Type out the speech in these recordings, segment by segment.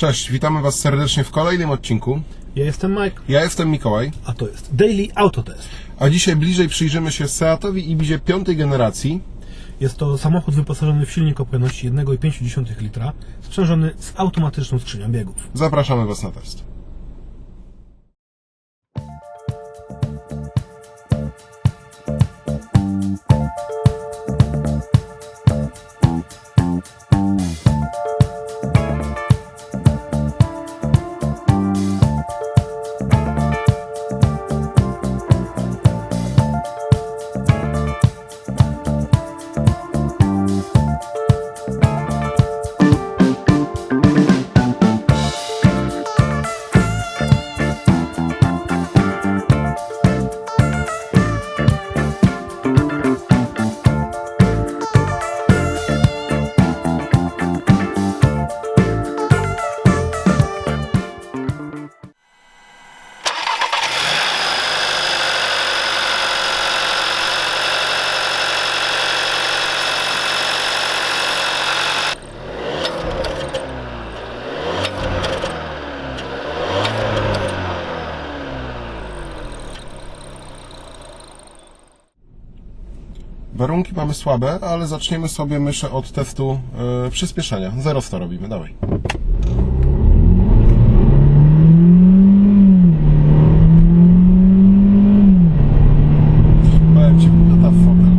Cześć, witamy Was serdecznie w kolejnym odcinku. Ja jestem Mike, Ja jestem Mikołaj, a to jest Daily Autotest. a dzisiaj bliżej przyjrzymy się Seatowi Ibizie piątej generacji. Jest to samochód wyposażony w silnik o pojemności 1,5 litra, sprzężony z automatyczną skrzynią biegów. Zapraszamy Was na test. Mamy słabe, ale zaczniemy sobie myślę od testu e, przyspieszenia. 0-100 robimy, dawaj. Powiem Ci, lata w fotel.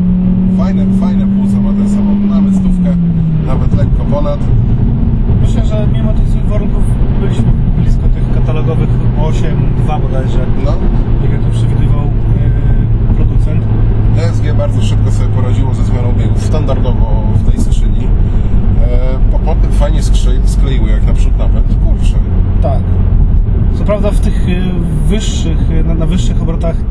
Fajne, fajne płuca ma ten samochód. Mamy stówkę, nawet lekko ponad. Myślę, że mimo tych złych warunków byliśmy blisko tych katalogowych 8.2 bodajże, No, jak to przewidywał yy. DSG bardzo szybko sobie poradziło ze zmianą biegów, standardowo w tej skrzyni. E, fajnie skleiły, jak na przód napęd. Kurczę. Tak. Co prawda w tych y, wyższych, y, na, na wyższych obrotach y,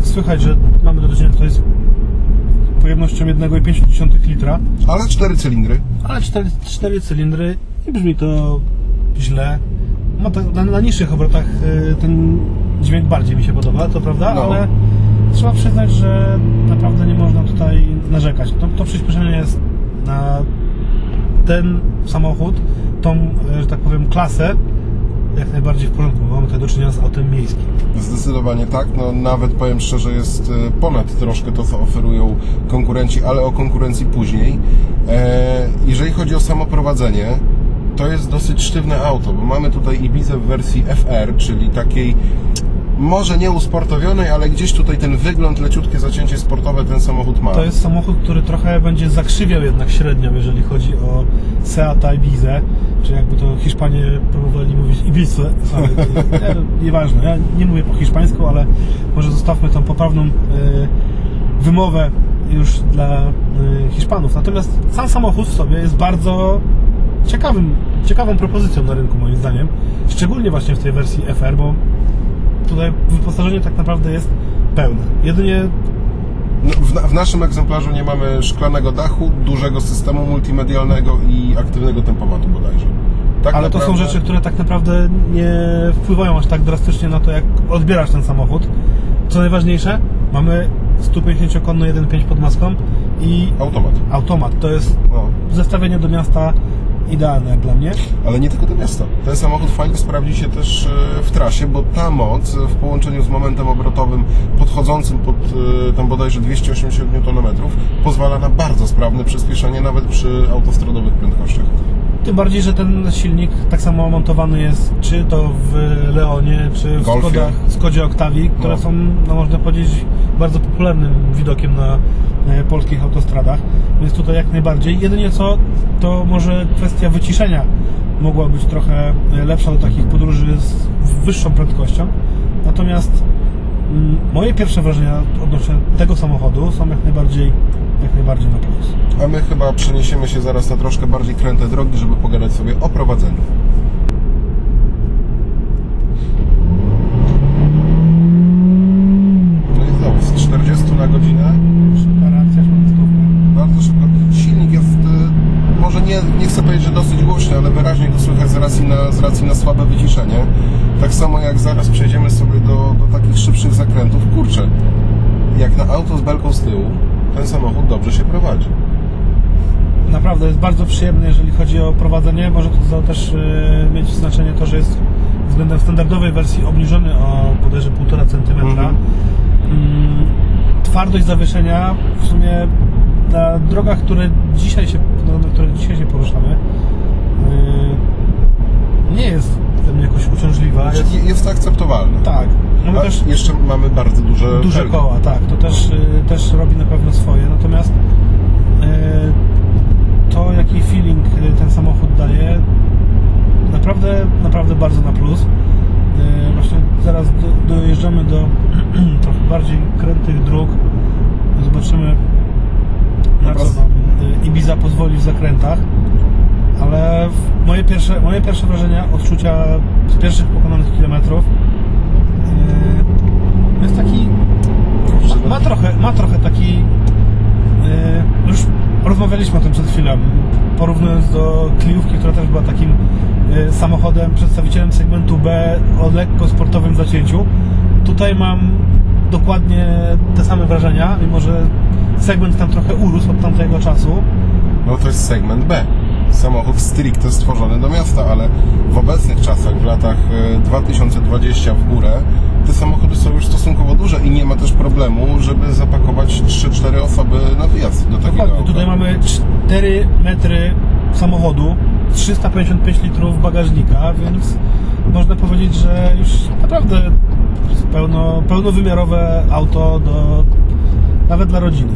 słychać, że mamy do czynienia tutaj z pojemnością 1,5 litra. Ale cztery cylindry. Ale cztery, cztery cylindry nie brzmi to źle. No na, na niższych obrotach ten dźwięk bardziej mi się podoba, to prawda, No. ale trzeba przyznać, że naprawdę nie można tutaj narzekać. To, to przyspieszenie jest na ten samochód, tą, y, że tak powiem, klasę jak najbardziej w porządku, bo mamy tutaj do czynienia z autem miejskim. Zdecydowanie tak. No, nawet powiem szczerze, jest e, ponad troszkę to, co oferują konkurenci, ale o konkurencji później. E, jeżeli chodzi o samo prowadzenie, to jest dosyć sztywne auto, bo mamy tutaj Ibizę w wersji FR, czyli takiej może nie usportowionej, ale gdzieś tutaj ten wygląd, leciutkie zacięcie sportowe ten samochód ma. To jest samochód, który trochę będzie zakrzywiał jednak średnią, jeżeli chodzi o Seata Ibizę, czy jakby to Hiszpanie próbowali mówić Ibizę. Sorry, nie, nieważne, ja nie mówię po hiszpańsku, ale może zostawmy tą poprawną e, wymowę już dla e, Hiszpanów. Natomiast sam samochód w sobie jest bardzo ciekawym, ciekawą propozycją na rynku moim zdaniem, szczególnie właśnie w tej wersji FR, bo tutaj wyposażenie tak naprawdę jest pełne. Jedynie No, W, na- w naszym egzemplarzu nie mamy szklanego dachu, dużego systemu multimedialnego i aktywnego tempomatu bodajże. Tak Ale to są naprawdę- rzeczy, które tak naprawdę nie wpływają aż tak drastycznie na to, jak odbierasz ten samochód. Co najważniejsze, mamy 150-konny 1.5 pod maską i Automat. automat. To jest No. zestawienie do miasta idealne jak dla mnie. Ale nie tylko do miasta. Ten samochód fajnie sprawdzi się też e, w trasie, bo ta moc e, w połączeniu z momentem obrotowym podchodzącym pod e, tam bodajże 280 Nm pozwala na bardzo sprawne przyspieszenie nawet przy autostradowych prędkościach. Tym bardziej, że ten silnik tak samo montowany jest czy to w Leonie, czy w Golfie. Skodach, Skodzie Octavii, które No. są, no można powiedzieć, bardzo popularnym widokiem na polskich autostradach. Więc tutaj jak najbardziej. Jedynie co, to może kwestia wyciszenia mogła być trochę e, lepsza do takich podróży z wyższą prędkością. Natomiast mm, moje pierwsze wrażenia odnośnie tego samochodu są jak najbardziej, jak najbardziej na plus. A my chyba przeniesiemy się zaraz na troszkę bardziej kręte drogi, żeby pogadać sobie o prowadzeniu. No i znowu z 40 na godzinę Szybka reakcja, aż mamy stówkę. Bardzo szybko. Silnik jest, e, może nie, nie chcę powiedzieć, że dosyć głośny, ale wyraźnie go słychać z racji na, z racji na słabe wyciszenie. Tak samo jak zaraz przejdziemy sobie do, do takich szybszych zakrętów. Kurczę, jak na auto z belką z tyłu, ten samochód dobrze się prowadzi. naprawdę jest bardzo przyjemny, jeżeli chodzi o prowadzenie. Może to też e, mieć znaczenie to, że jest względem standardowej wersji obniżony o bodajże 1,5 cm. Mhm. Mm, twardość zawieszenia w sumie na drogach, które dzisiaj się, no, na których dzisiaj się poruszamy, yy, nie jest dla mnie jakoś uciążliwa. Znaczy, Jest, jest akceptowalne. tak, mamy A też jeszcze mamy bardzo duże duże felgi. koła, tak, to też, y, też robi na pewno swoje, natomiast y, to jaki feeling y, ten samochód daje naprawdę, naprawdę bardzo na plus Y, właśnie zaraz do, dojeżdżamy do trochę bardziej krętych dróg zobaczymy na co Obraz- nam y, Ibiza pozwoli w zakrętach ale moje pierwsze, moje pierwsze wrażenia, odczucia z pierwszych pokonanych kilometrów yy, jest taki ma, ma trochę, ma trochę taki yy, już rozmawialiśmy o tym przed chwilą porównując do Kliówki, która też była takim yy, samochodem, przedstawicielem segmentu B o lekko sportowym zacięciu tutaj mam dokładnie te same wrażenia, mimo że segment tam trochę urósł od tamtego czasu No to jest segment B. Samochód stricte stworzony do miasta, ale w obecnych czasach, w latach e, 2020 w górę, te samochody są już stosunkowo duże i nie ma też problemu, żeby zapakować 3-4 osoby na wyjazd do takiego Dokładnie. auta. Tutaj mamy 4 metry samochodu, 355 litrów bagażnika, więc można powiedzieć, że już naprawdę pełno, pełnowymiarowe auto do, nawet dla rodziny.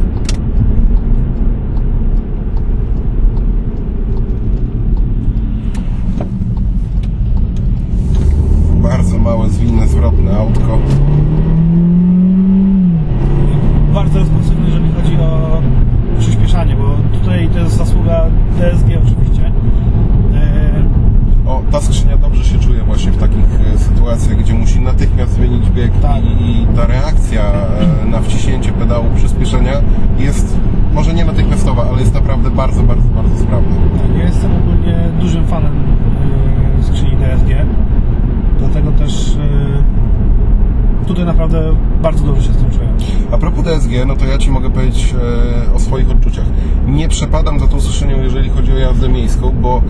Bardzo małe, zwinne, zwrotne autko. Bardzo responsywny, jeżeli chodzi o przyspieszanie, bo tutaj to jest zasługa DSG oczywiście. E, O, ta skrzynia dobrze się czuje właśnie w takich e, sytuacjach, gdzie musi natychmiast zmienić bieg Tak. i ta reakcja e, na wciśnięcie pedału przyspieszenia jest może nie natychmiastowa, ale jest naprawdę bardzo, bardzo, bardzo sprawna. Tak, ja jestem ogólnie dużym fanem yy, skrzyni DSG, dlatego też yy, tutaj naprawdę bardzo dobrze się z tym czuję. A propos DSG, no to ja Ci mogę powiedzieć e, o swoich odczuciach. Nie przepadam za tą skrzynią, jeżeli chodzi o jazdę miejską, bo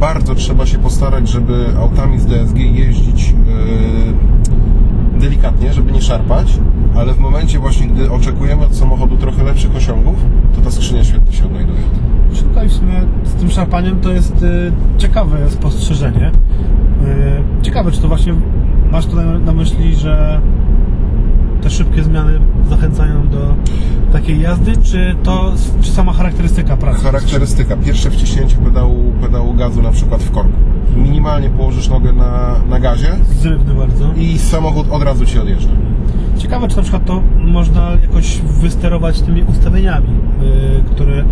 bardzo trzeba się postarać, żeby autami z DSG jeździć e, delikatnie, żeby nie szarpać, ale w momencie właśnie, gdy oczekujemy od samochodu trochę lepszych osiągów, to ta skrzynia świetnie się odnajduje. Tutaj w sumie z tym szarpaniem to jest yy, ciekawe spostrzeżenie. Yy, ciekawe, czy to właśnie masz tutaj na myśli, że te szybkie zmiany zachęcają do takiej jazdy, czy to czy sama charakterystyka pracy? Charakterystyka. Pierwsze wciśnięcie pedału, pedału gazu na przykład w korku. Minimalnie położysz nogę na, na gazie Zrywny bardzo. i samochód od razu Ci odjeżdża. Ciekawe, czy na przykład to można jakoś wysterować tymi ustawieniami, yy, które.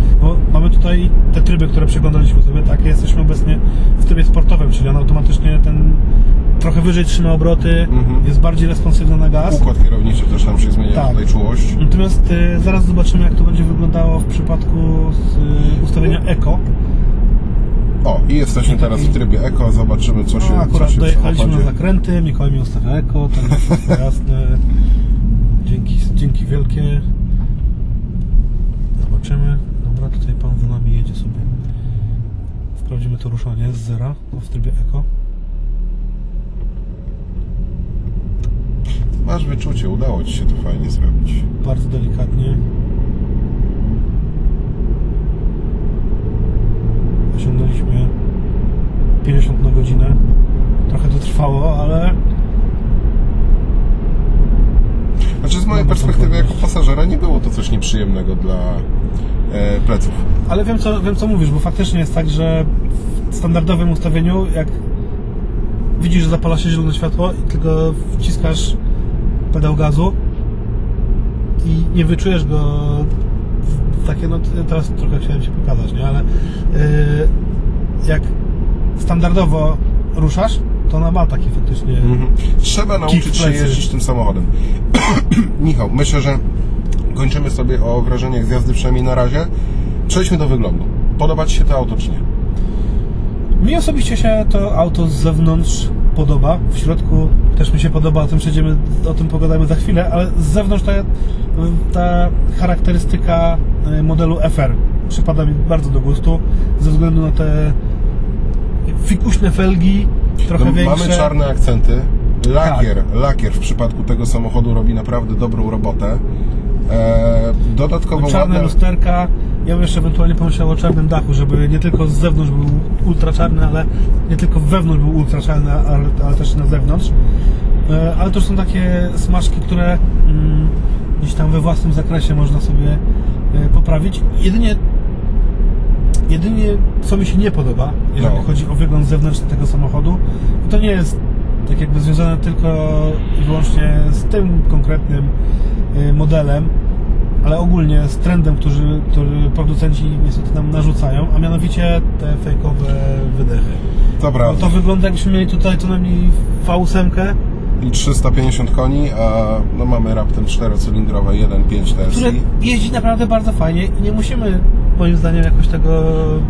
Mamy tutaj te tryby, które przeglądaliśmy sobie, tak? Jesteśmy obecnie w trybie sportowym, czyli on automatycznie ten trochę wyżej trzyma obroty, Mhm. jest bardziej responsywny na gaz. Układ kierowniczy też nam się zmienia, Tak. tutaj czułość. Natomiast yy, zaraz zobaczymy, jak to będzie wyglądało w przypadku z, yy, ustawienia Eco. O, i jesteśmy teraz w trybie Eco, zobaczymy co się, No, co akurat się w dojechaliśmy na zakręty, Mikołaj mi ustawia eko, tak wszystko jasne. Dzięki, dzięki wielkie. Zobaczymy. Dobra, tutaj pan za nami jedzie sobie. Sprawdzimy to ruszanie z zera w trybie eko. Masz wyczucie, udało Ci się to fajnie zrobić. Bardzo delikatnie. 50 na godzinę. Trochę to trwało, ale Znaczy z mojej Dobra, perspektywy jako pasażera nie było to coś nieprzyjemnego dla e, pleców. Ale wiem co, wiem, co mówisz, bo faktycznie jest tak, że w standardowym ustawieniu, jak widzisz, że zapala się zielone światło i tylko wciskasz pedał gazu i nie wyczujesz go takie, no teraz trochę chciałem się pokazać, nie? Ale yy, jak standardowo ruszasz, to ona ma taki faktycznie... Mhm. Trzeba nauczyć się jeździć tym samochodem. Michał, myślę, że kończymy sobie o wrażeniach z jazdy przynajmniej na razie. Przejdźmy do wyglądu. Podoba Ci się to auto czy nie? Mi osobiście się to auto z zewnątrz podoba. W środku też mi się podoba, o tym przejdziemy, o tym pogadamy za chwilę, ale z zewnątrz ta, ta charakterystyka y, modelu FR przypada mi bardzo do gustu, ze względu na te fikuśne felgi, trochę No, większe. mamy czarne akcenty. Lakier, lakier w przypadku tego samochodu robi naprawdę dobrą robotę. E, dodatkowo Czarne ładne, lusterka. Ja bym jeszcze ewentualnie pomyślał o czarnym dachu, żeby nie tylko z zewnątrz był ultra czarny, ale nie tylko wewnątrz był ultra czarny, ale, ale też na zewnątrz. E, Ale to są takie smaczki, które mm, gdzieś tam we własnym zakresie można sobie e, poprawić. Jedynie, jedynie co mi się nie podoba, jeżeli No. chodzi o wygląd zewnętrzny tego samochodu, to nie jest tak jakby związane tylko i wyłącznie z tym konkretnym y, modelem, ale ogólnie z trendem, który, który producenci niestety nam narzucają, a mianowicie te fejkowe wydechy. to No to wygląda jakbyśmy mieli tutaj co najmniej V8, I 350 koni, a no mamy raptem 4-cylindrowe 1.5 które TSI. jeździ naprawdę bardzo fajnie i nie musimy moim zdaniem jakoś tego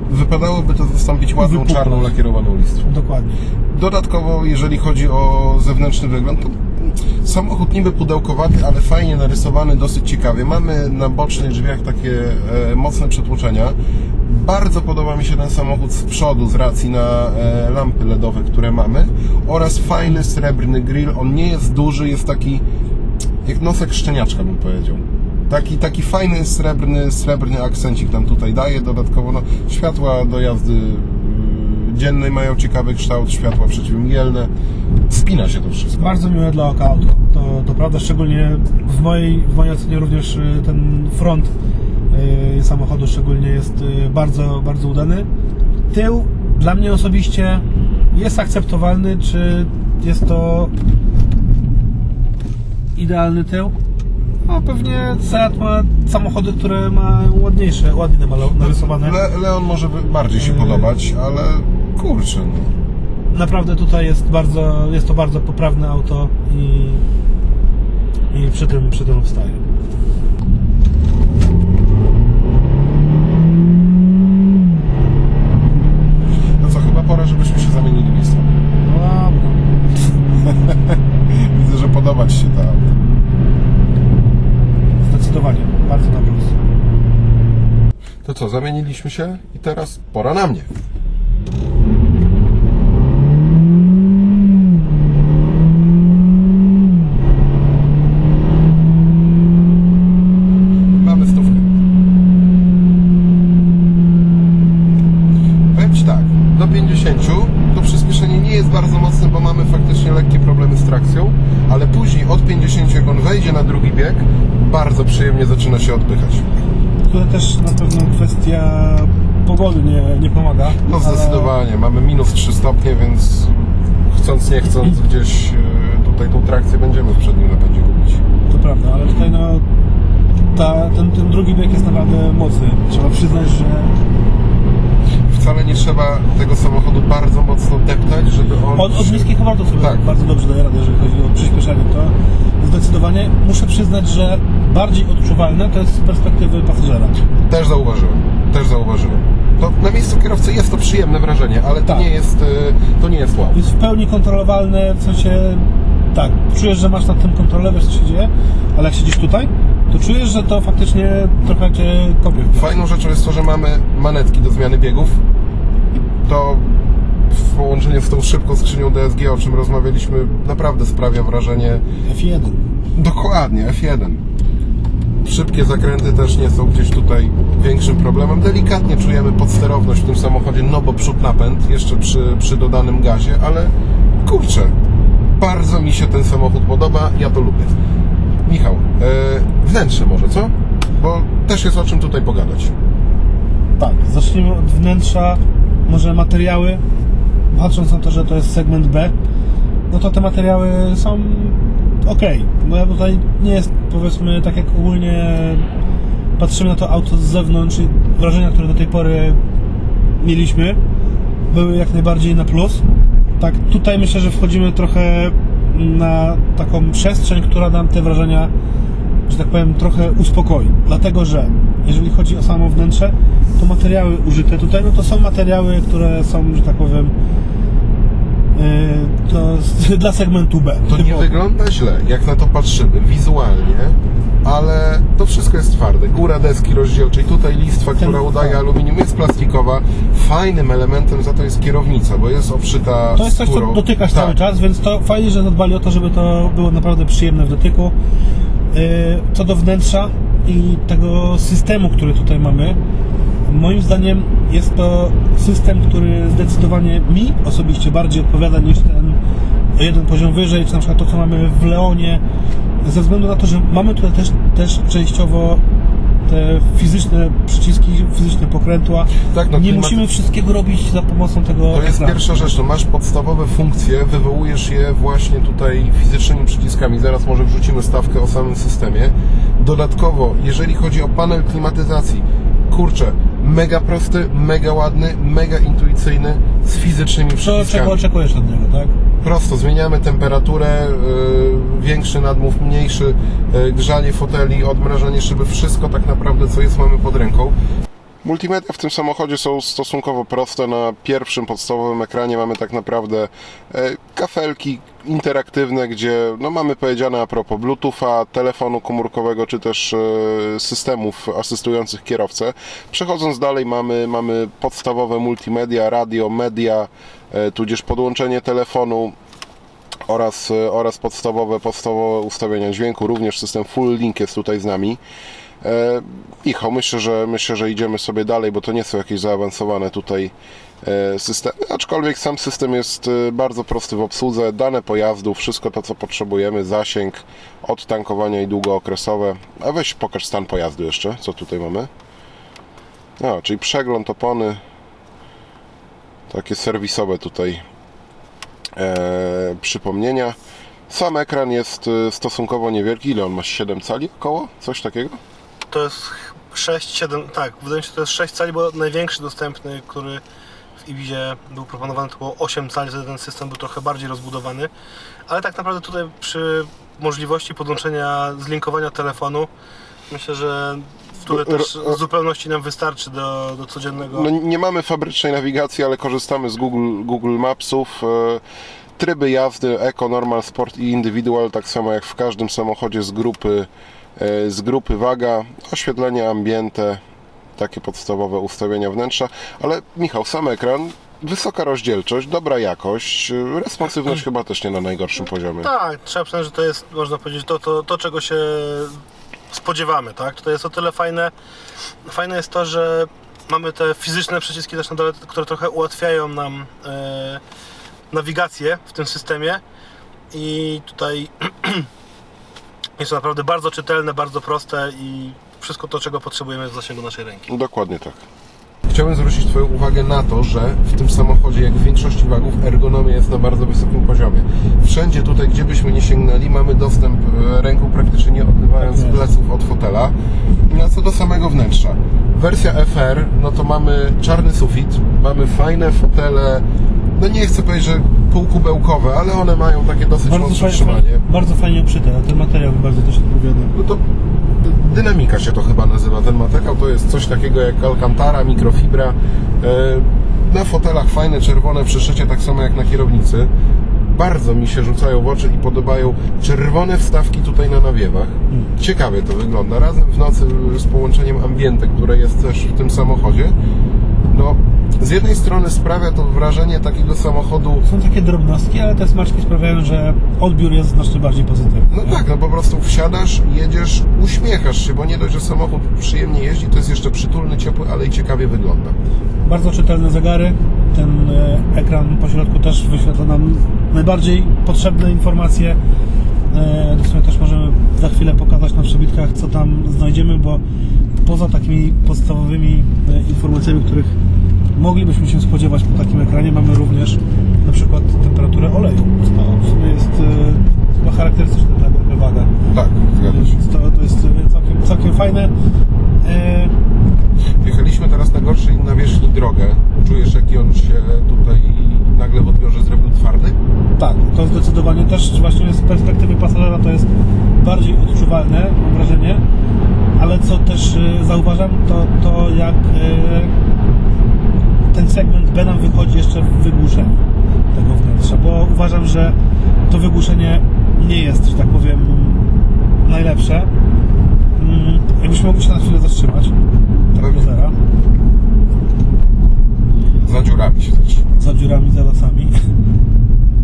Wypadałoby to zastąpić ładną Wypukać. czarną lakierowaną listwą. dokładnie. Dodatkowo, jeżeli chodzi o zewnętrzny wygląd, to samochód niby pudełkowaty, ale fajnie narysowany, dosyć ciekawie. Mamy na bocznych drzwiach takie e, mocne przetłoczenia. Bardzo podoba mi się ten samochód z przodu z racji na e, lampy LEDowe, które mamy oraz fajny srebrny grill. On nie jest duży, jest taki jak nosek szczeniaczka bym powiedział. Taki, taki fajny srebrny, srebrny akcencik nam tutaj daje. Dodatkowo no, światła do jazdy yy, dziennej mają ciekawy kształt, światła przeciwmgielne. Spina się to wszystko. Bardzo miłe dla oka auto. To, to prawda, szczególnie w mojej, w mojej ocenie również y, ten front y, samochodu szczególnie jest y, bardzo, bardzo udany. Tył dla mnie osobiście jest akceptowalny, czy jest to idealny tył? No pewnie Seat ma samochody, które ma ładniejsze, ładnie narysowane. Le, Leon może bardziej się Yy. podobać, ale kurczę, no. Naprawdę tutaj jest bardzo, jest to bardzo poprawne auto i, i przy tym, przy tym wstaje. No co, chyba pora, żebyśmy się zamienili miejscami. No dobra. Widzę, że podoba Ci się ta auto. Zdecydowanie, bardzo na plus. To co, zamieniliśmy się i teraz pora na mnie. Mamy stówkę. Powiem Ci tak, do 50 to przyspieszenie nie jest bardzo mocne, bo mamy faktycznie lekkie problemy z trakcją, ale później od 50 jak on wejdzie na drugi bieg, bardzo przyjemnie zaczyna się odpychać. Tutaj też na pewno kwestia pogody nie, nie pomaga. No ale zdecydowanie, mamy minus 3 stopnie, więc nie chcąc gdzieś e, tutaj tą trakcję będziemy w przednim napędzie gubić. To prawda, ale tutaj no ta, ten, ten drugi bieg jest naprawdę mocny. Trzeba przyznać, że Wcale nie trzeba tego samochodu bardzo mocno deptać, żeby on... od, od niskich obrotów sobie Tak. bardzo dobrze daje radę, jeżeli chodzi o przyspieszenie. To zdecydowanie muszę przyznać, że bardziej odczuwalne to jest z perspektywy pasażera. Też zauważyłem, też zauważyłem. To na miejscu kierowcy jest to przyjemne wrażenie, ale to Tak. nie jest, e, to nie jest wow. jest w pełni kontrolowalne, w sensie tak, czujesz, że masz nad tym kontrolę, wiesz co się dzieje, ale jak siedzisz tutaj, to czujesz, że to faktycznie trochę cię kopie. w plecy. Fajną rzeczą jest to, że mamy manetki do zmiany biegów. To w połączeniu z tą szybką skrzynią DSG, o czym rozmawialiśmy, naprawdę sprawia wrażenie F1. Dokładnie, F1. Szybkie zakręty też nie są gdzieś tutaj większym problemem. Delikatnie czujemy podsterowność w tym samochodzie, no bo przód napęd jeszcze przy, przy dodanym gazie, ale kurczę, bardzo mi się ten samochód podoba, ja to lubię. Michał, e, wnętrze może, co? Bo też jest o czym tutaj pogadać. Tak, zacznijmy od wnętrza, może materiały. Patrząc na to, że to jest segment B, no to te materiały są ok. No ja tutaj nie jest, powiedzmy, tak jak ogólnie patrzymy na to auto z zewnątrz i wrażenia, które do tej pory mieliśmy, były jak najbardziej na plus. Tak, tutaj myślę, że wchodzimy trochę na taką przestrzeń, która nam te wrażenia że tak powiem, trochę uspokoi. Dlatego, że jeżeli chodzi o samo wnętrze, to materiały użyte tutaj, no to są materiały, które są, że tak powiem, to jest dla segmentu B. To nie wygląda źle, jak na to patrzymy, wizualnie, ale to wszystko jest twarde. Góra deski rozdzielczej, tutaj listwa, która udaje aluminium, jest plastikowa. Fajnym elementem za to jest kierownica, bo jest obszyta To jest coś, co dotykasz tak. cały czas, więc to fajnie, że zadbali o to, żeby to było naprawdę przyjemne w dotyku. Yy, Co do wnętrza i tego systemu, który tutaj mamy, moim zdaniem jest to system, który zdecydowanie mi osobiście bardziej odpowiada niż ten jeden poziom wyżej, czy na przykład to, co mamy w Leonie, ze względu na to, że mamy tutaj też, też częściowo te fizyczne przyciski, fizyczne pokrętła. Tak, no, nie klimat- musimy wszystkiego robić za pomocą tego To jest ekranu. pierwsza rzecz, no masz podstawowe funkcje, wywołujesz je właśnie tutaj fizycznymi przyciskami. Zaraz może wrzucimy stawkę o samym systemie. Dodatkowo, jeżeli chodzi o panel klimatyzacji, kurczę, mega prosty, mega ładny, mega intuicyjny, z fizycznymi Co, czego przyciskami. oczekujesz od niego, tak? Prosto, zmieniamy temperaturę, yy, większy nadmów, mniejszy, yy, grzanie foteli, odmrażanie szyby, wszystko tak naprawdę co jest mamy pod ręką. Multimedia w tym samochodzie są stosunkowo proste. Na pierwszym podstawowym ekranie mamy tak naprawdę e, kafelki interaktywne, gdzie no, mamy powiedziane a propos Bluetootha, telefonu komórkowego, czy też e, systemów asystujących kierowcę. Przechodząc dalej mamy, mamy podstawowe multimedia, radio, media, e, tudzież podłączenie telefonu, oraz, e, oraz podstawowe, podstawowe ustawienia dźwięku, również system Full Link jest tutaj z nami. Michał, myślę, że myślę, że idziemy sobie dalej, bo to nie są jakieś zaawansowane tutaj systemy, aczkolwiek sam system jest e, bardzo prosty w obsłudze, dane pojazdu, wszystko to co potrzebujemy, zasięg, odtankowania i długookresowe. A weź pokaż stan pojazdu jeszcze, co tutaj mamy. A, czyli przegląd opony, takie serwisowe tutaj e, przypomnienia. Sam ekran jest e, stosunkowo niewielki. Ile on ma? 7 cali około? Coś takiego? To jest 6, 7, tak, wydaje mi się, że to jest 6 cali, bo największy dostępny, który Ibizie był proponowany, to było 8 cali, wtedy ten system był trochę bardziej rozbudowany, ale tak naprawdę tutaj przy możliwości podłączenia, zlinkowania telefonu, myślę, że No, też w zupełności nam wystarczy do, do codziennego. No, nie mamy fabrycznej nawigacji, ale korzystamy z Google, Google Mapsów. E, Tryby jazdy Eco, Normal, Sport i Individual, tak samo jak w każdym samochodzie z grupy, e, z grupy waga, oświetlenie ambiente, takie podstawowe ustawienia wnętrza, ale Michał, sam ekran, wysoka rozdzielczość, dobra jakość, responsywność chyba też nie na najgorszym poziomie. Tak, trzeba przyznać, że to jest, można powiedzieć, to, to, to czego się spodziewamy, tak? Tutaj jest o tyle fajne, fajne jest to, że mamy te fizyczne przyciski też na dole, które trochę ułatwiają nam e, nawigację w tym systemie i tutaj jest to naprawdę bardzo czytelne, bardzo proste i wszystko to, czego potrzebujemy w zasięgu naszej ręki. Dokładnie tak. Chciałbym zwrócić Twoją uwagę na to, że w tym samochodzie, jak w większości wagów, ergonomia jest na bardzo wysokim poziomie. Wszędzie tutaj, gdzie byśmy nie sięgnęli, mamy dostęp e, ręką praktycznie nie odbywając Tak jest. pleców od fotela. No co do samego wnętrza. Wersja FR, no to mamy czarny sufit, mamy fajne fotele, no nie chcę powiedzieć, że półkubełkowe, ale one mają takie dosyć Bardzo mocne fajnie, trzymanie. bardzo fajnie obszyte, ten materiał bardzo też odpowiada. No to dynamika się to chyba nazywa. Ten materiał to jest coś takiego jak alcantara, mikrofibra. E, Na fotelach fajne czerwone przeszycie, tak samo jak na kierownicy. Bardzo mi się rzucają w oczy i podobają czerwone wstawki tutaj na nawiewach. Ciekawie to wygląda. Razem w nocy z połączeniem ambiente, które jest też w tym samochodzie. No, z jednej strony sprawia to wrażenie takiego samochodu Są takie drobnostki, ale te smaczki sprawiają, że odbiór jest znacznie bardziej pozytywny. No nie? tak, no po prostu wsiadasz, jedziesz, uśmiechasz się, bo nie dość, że samochód przyjemnie jeździ, to jest jeszcze przytulny, ciepły, ale i ciekawie wygląda. Bardzo czytelne zegary. Ten e, ekran po środku też wyświetla nam najbardziej potrzebne informacje. E, W sumie też możemy za chwilę pokazać na przebitkach, co tam znajdziemy, bo poza takimi podstawowymi e, informacjami, których moglibyśmy się spodziewać po takim ekranie, mamy również na przykład temperaturę oleju. To w sumie jest e, chyba charakterystyczne dla grupy waga. Tak, zgadza się. To, to jest e, całkiem, całkiem fajne. E, Jechaliśmy teraz na gorszej nawierzchni drogę. Czujesz, jaki on się tutaj nagle w odbiorze zrobił twardy? Tak, to zdecydowanie też właśnie z perspektywy pasażera to jest bardziej odczuwalne, mam wrażenie, ale co też y, zauważam, to, to jak y, ten segment B nam wychodzi jeszcze w wygłuszeniu. tego wnętrza, bo uważam, że to wygłuszenie nie jest, że tak powiem, najlepsze. Mm, Jakbyśmy mogli się na chwilę zatrzymać. Do zera. Za dziurami się też. za dziurami, za lasami.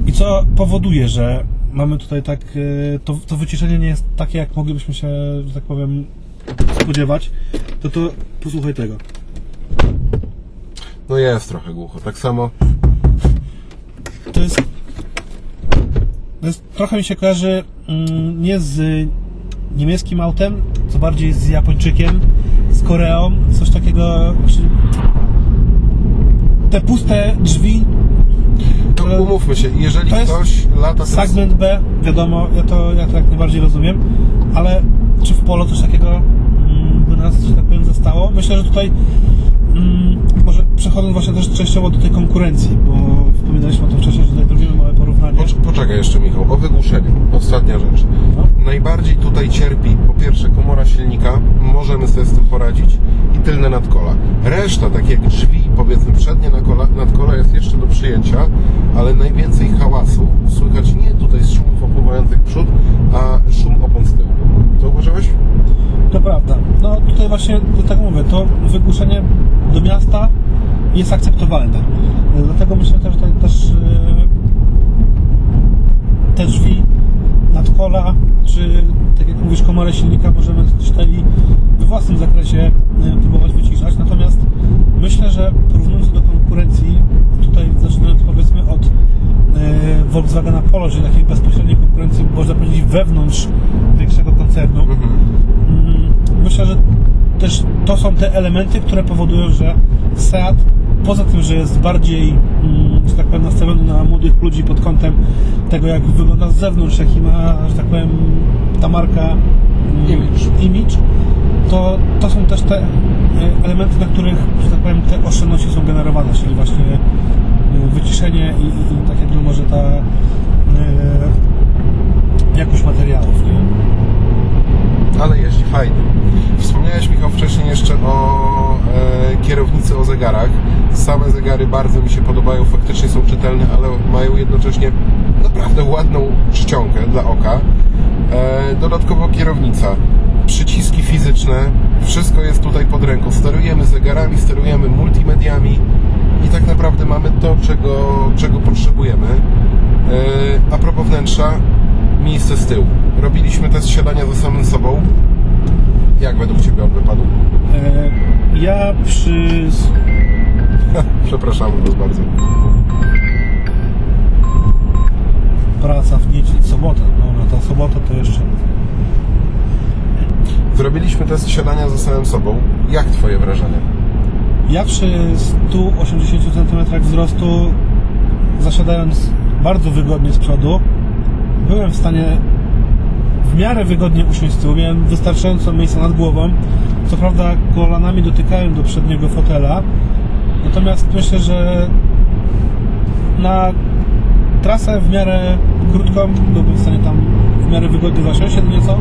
I co powoduje, że mamy tutaj tak, e, to, to wyciszenie nie jest takie, jak moglibyśmy się, że tak powiem, spodziewać, to to posłuchaj tego. No jest trochę głucho. Tak samo To jest, to jest trochę mi się kojarzy mm, nie z niemieckim autem, co bardziej z Japończykiem, z Koreą, coś takiego. Te puste drzwi To umówmy się, jeżeli to jest ktoś lata. Segment B, wiadomo, ja to, ja to jak najbardziej rozumiem, ale czy w polo coś takiego mm, by nas, że tak powiem, zostało? Myślę, że tutaj mm, może przechodząc właśnie też częściowo do tej konkurencji, bo wspominaliśmy o tym wcześniej, że tutaj robimy małe porównanie. Pocz- Poczekaj jeszcze Michał, o wygłuszeniu. Ostatnia rzecz. No. Najbardziej tutaj cierpi po pierwsze komora silnika, możemy sobie z tym poradzić i tylne nadkola. Reszta, tak jak drzwi, powiedzmy przednie nadkola, nadkola jest jeszcze do przyjęcia, ale najwięcej hałasu słychać nie tutaj z szumów opływających przód, a szum opon z tyłu. To uważałeś? To prawda. No tutaj właśnie, tak mówię, to wygłuszenie do miasta jest akceptowalne. Y, Dlatego myślę też, że też y, te drzwi nadkola, czy tak jak mówisz, komorę silnika możemy tutaj we własnym zakresie y, próbować wyciszać. Natomiast myślę, że porównując do konkurencji, tutaj zaczynając powiedzmy od Volkswagena Polo, czyli takiej bezpośredniej konkurencji, można powiedzieć wewnątrz większego koncernu, Mhm. Mm, Myślę, że też to są te elementy, które powodują, że Seat poza tym, że jest bardziej, mm, że tak powiem, nastawiony na młodych ludzi pod kątem tego, jak wygląda z zewnątrz, jaki ma, że tak powiem, ta marka mm, Image. image to, to są też te e, elementy, na których, że tak powiem, te oszczędności są generowane, czyli właśnie e, wyciszenie i, i, i tak jakby może ta e, jakość materiałów, nie? ale jeździ fajnie. Wspomniałeś Michał wcześniej jeszcze o e, kierownicy, o zegarach. Same zegary bardzo mi się podobają, faktycznie są czytelne, ale mają jednocześnie naprawdę ładną czcionkę dla oka. E, dodatkowo kierownica, przyciski fizyczne, wszystko jest tutaj pod ręką. Sterujemy zegarami, sterujemy multimediami i tak naprawdę mamy to, czego, czego potrzebujemy. E, a propos wnętrza, miejsce z tyłu. Robiliśmy test siadania ze samym sobą. Jak według Ciebie on wypadł? E, Ja przy Przepraszamy Was bardzo. praca w niedzielę, sobotę, no ta sobota to jeszcze. Zrobiliśmy test siadania ze samym sobą. Jak Twoje wrażenie? Ja przy 180 cm wzrostu, zasiadając bardzo wygodnie z przodu, byłem w stanie w miarę wygodnie usiąść z tyłu. Miałem wystarczająco miejsca nad głową. Co prawda kolanami dotykałem do przedniego fotela. Natomiast myślę, że na trasę w miarę krótką byłbym w stanie tam w miarę wygodnie zasiąść, jedynie co,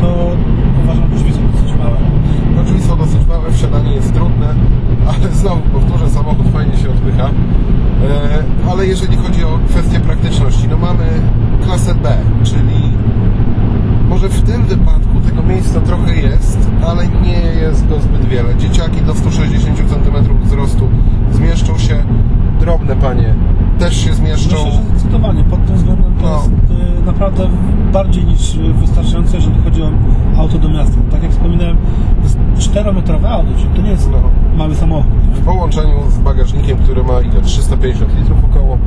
to uważam, że drzwi dosyć małe. No, drzwi są dosyć małe, wsiadanie jest trudne, ale znowu powtórzę, samochód fajnie się odpycha. E, ale jeżeli chodzi o kwestię praktyczności, no mamy klasę B, czyli może w tym wypadku tego miejsca trochę jest, ale nie jest go zbyt wiele. Dzieciaki do 160 cm wzrostu zmieszczą się, drobne panie też się zmieszczą. Myślę, że zdecydowanie pod tym względem to No. jest y, naprawdę bardziej niż y, wystarczające, jeżeli chodzi o auto do miasta. Tak jak wspominałem, to jest 4-metrowe auto, czyli to nie jest No. mały samochód. W połączeniu z bagażnikiem, który ma ile? 350 litrów około?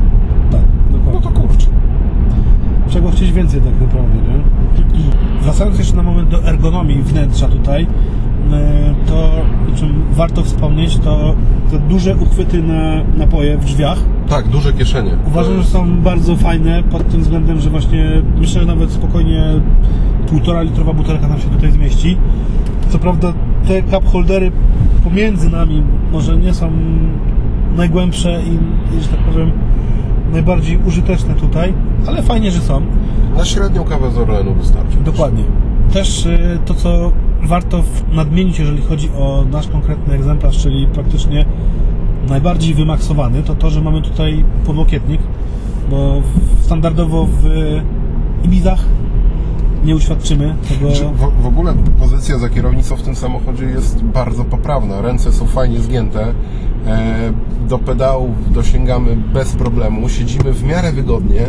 Tak, No dokładnie. to kurczę. Czego chcieć więcej tak naprawdę, nie? Wracając jeszcze na moment do ergonomii wnętrza tutaj, y, to o czym warto wspomnieć, to te duże uchwyty na napoje w drzwiach. Tak, duże kieszenie. Uważam, że są bardzo fajne pod tym względem, że właśnie myślę, że nawet spokojnie półtora litrowa butelka nam się tutaj zmieści. Co prawda te cup holdery pomiędzy nami może nie są najgłębsze i, i że tak powiem najbardziej użyteczne tutaj, ale fajnie, że są. Na średnią kawę z Orlenu wystarczy. Dokładnie. Też y, to, co warto nadmienić, jeżeli chodzi o nasz konkretny egzemplarz, czyli praktycznie najbardziej wymaksowany, to to, że mamy tutaj podłokietnik, bo standardowo w Ibizach nie uświadczymy tego. Czy w, w ogóle pozycja za kierownicą w tym samochodzie jest bardzo poprawna. Ręce są fajnie zgięte. E, do pedałów dosięgamy bez problemu. Siedzimy w miarę wygodnie,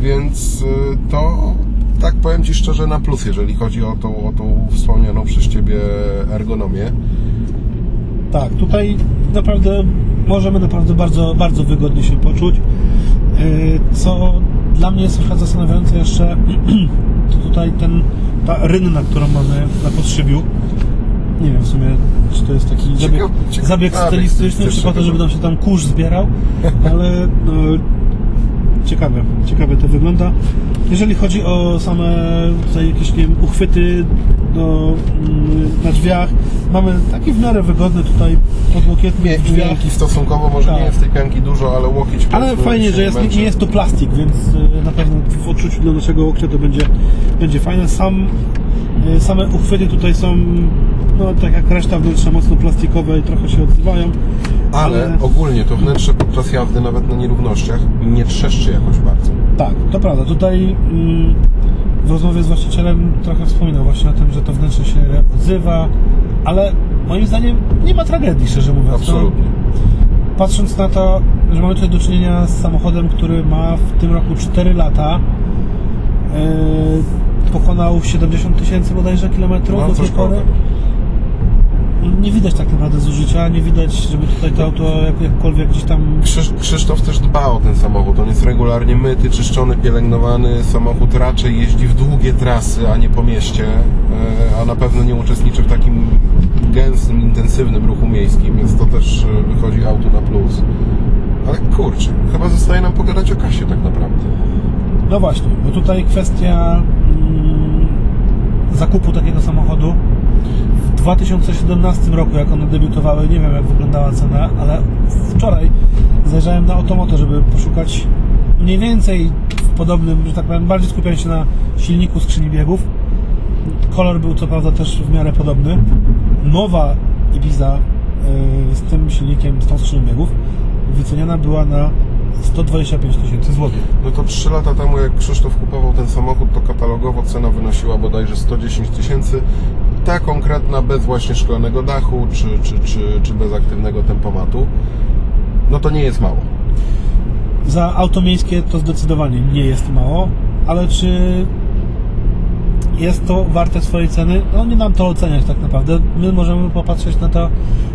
więc e, to tak powiem Ci szczerze na plus, jeżeli chodzi o tą, o tą wspomnianą przez Ciebie ergonomię. Tak, tutaj naprawdę możemy naprawdę bardzo, bardzo wygodnie się poczuć. Yy, Co dla mnie jest zastanawiające jeszcze, tutaj ten, ta rynna, którą mamy na podszybiu. Nie wiem w sumie, czy to jest taki zabieg, zabieg stylistyczny, czy po to, żeby nam się tam kurz zbierał, ale no, ciekawe, ciekawe to wygląda. Jeżeli chodzi o same tutaj jakieś nie wiem, uchwyty do, mm, na drzwiach, mamy taki w miarę wygodny tutaj podłokietnik w drzwiach. Miękki stosunkowo, może Tak. nie jest tej pianki dużo, ale łokieć Ale fajnie, że jest, nie jest to plastik, więc y, na pewno w odczuciu dla naszego łokcia to będzie, będzie fajne. Sam, y, same uchwyty tutaj są, no tak jak reszta wnętrza, mocno plastikowe i trochę się odzywają. Ale ogólnie to wnętrze podczas jazdy, nawet na nierównościach, nie trzeszczy jakoś bardzo. Tak, to prawda. Tutaj mm, w rozmowie z właścicielem trochę wspominał właśnie o tym, że to wnętrze się odzywa, ale moim zdaniem nie ma tragedii, szczerze mówiąc. Absolutnie. No, patrząc na to, że mamy tutaj do czynienia z samochodem, który ma w tym roku 4 lata, yy, pokonał 70 tysięcy bodajże kilometrów No, do tej pory. koło. Nie widać tak naprawdę zużycia, nie widać, żeby tutaj to auto jak, jakkolwiek gdzieś tam Krzysz, Krzysztof też dba o ten samochód. On jest regularnie myty, czyszczony, pielęgnowany. Samochód raczej jeździ w długie trasy, a nie po mieście, e, a na pewno nie uczestniczy w takim gęstym, intensywnym ruchu miejskim, więc to też e, wychodzi auto na plus. Ale kurczę, chyba zostaje nam pogadać o kasie tak naprawdę. No właśnie, bo tutaj kwestia mm, zakupu takiego samochodu. W 2017 roku, jak one debiutowały, nie wiem jak wyglądała cena, ale wczoraj zajrzałem na Automoto, żeby poszukać mniej więcej w podobnym, że tak powiem, bardziej skupiając się na silniku skrzyni biegów. Kolor był co prawda też w miarę podobny. Nowa Ibiza y, z tym silnikiem, z tą skrzynią biegów wyceniana była na 125 tysięcy złotych. No to 3 lata temu, jak Krzysztof kupował ten samochód, to katalogowo cena wynosiła bodajże 110 tysięcy. Ta konkretna, bez właśnie szklanego dachu, czy, czy, czy, czy bez aktywnego tempomatu. No to nie jest mało. Za auto miejskie to zdecydowanie nie jest mało, ale czy jest to warte swojej ceny? No nie nam to oceniać tak naprawdę. My możemy popatrzeć na to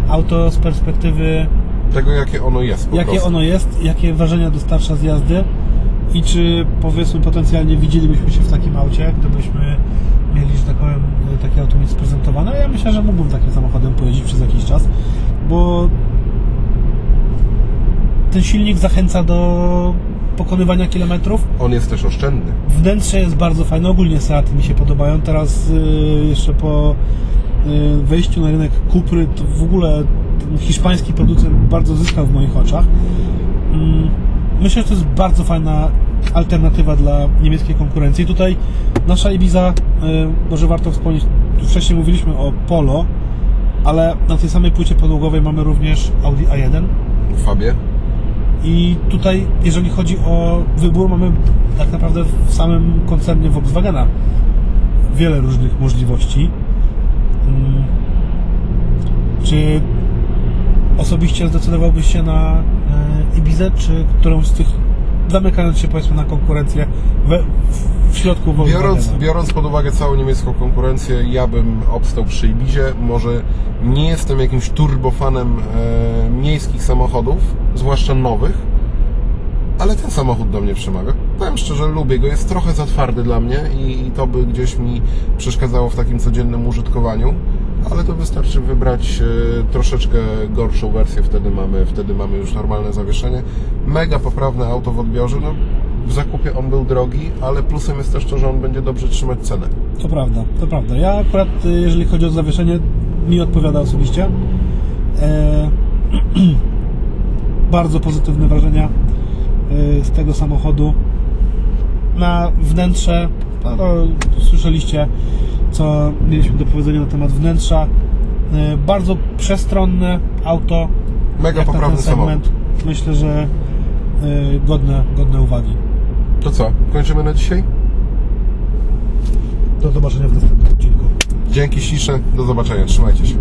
auto z perspektywy, Tego, jakie ono jest jakie prostu. ono jest, jakie wrażenia dostarcza z jazdy i czy powiedzmy potencjalnie widzielibyśmy się w takim aucie, gdybyśmy mieli, że tak powiem, takie auto mieć sprezentowane. Ja myślę, że mógłbym takim samochodem pojeździć przez jakiś czas, bo ten silnik zachęca do pokonywania kilometrów. On jest też oszczędny. Wnętrze jest bardzo fajne, ogólnie Seaty mi się podobają. Teraz y, jeszcze po y, wejściu na rynek Kupry, to w ogóle hiszpański producent bardzo zyskał w moich oczach. Mm, Myślę, że to jest bardzo fajna alternatywa dla niemieckiej konkurencji. Tutaj nasza Ibiza, y, może warto wspomnieć, tu wcześniej mówiliśmy o Polo, ale na tej samej płycie podłogowej mamy również Audi A1. Fabie. I tutaj, jeżeli chodzi o wybór, mamy tak naprawdę w samym koncernie Volkswagena wiele różnych możliwości. Mm. Czy osobiście zdecydowałbyś się na e, Ibizę, czy którąś z tych, zamykając się powiedzmy na konkurencję we, w, środku Volkswagena? Biorąc, biorąc pod uwagę całą niemiecką konkurencję, ja bym obstał przy Ibizie. Może nie jestem jakimś turbofanem e, miejskich samochodów, zwłaszcza nowych, ale ten samochód do mnie przemawia. Powiem szczerze, lubię go, jest trochę za twardy dla mnie i, i to by gdzieś mi przeszkadzało w takim codziennym użytkowaniu, ale to wystarczy wybrać e, troszeczkę gorszą wersję, wtedy mamy, wtedy mamy już normalne zawieszenie. Mega poprawne auto w odbiorze, no w zakupie on był drogi, ale plusem jest też to, że on będzie dobrze trzymać cenę. To prawda, to prawda. Ja akurat, y, jeżeli chodzi o zawieszenie, mi odpowiada osobiście. E, bardzo pozytywne wrażenia y, z tego samochodu. Na wnętrze, no, to słyszeliście, co mieliśmy do powiedzenia na temat wnętrza. E, bardzo przestronne auto. Mega jak poprawny ten samochód. segment, myślę, że y, godne, godne uwagi. To co, kończymy na dzisiaj? Do zobaczenia w następnym odcinku. Dzięki śliczne, do zobaczenia, trzymajcie się.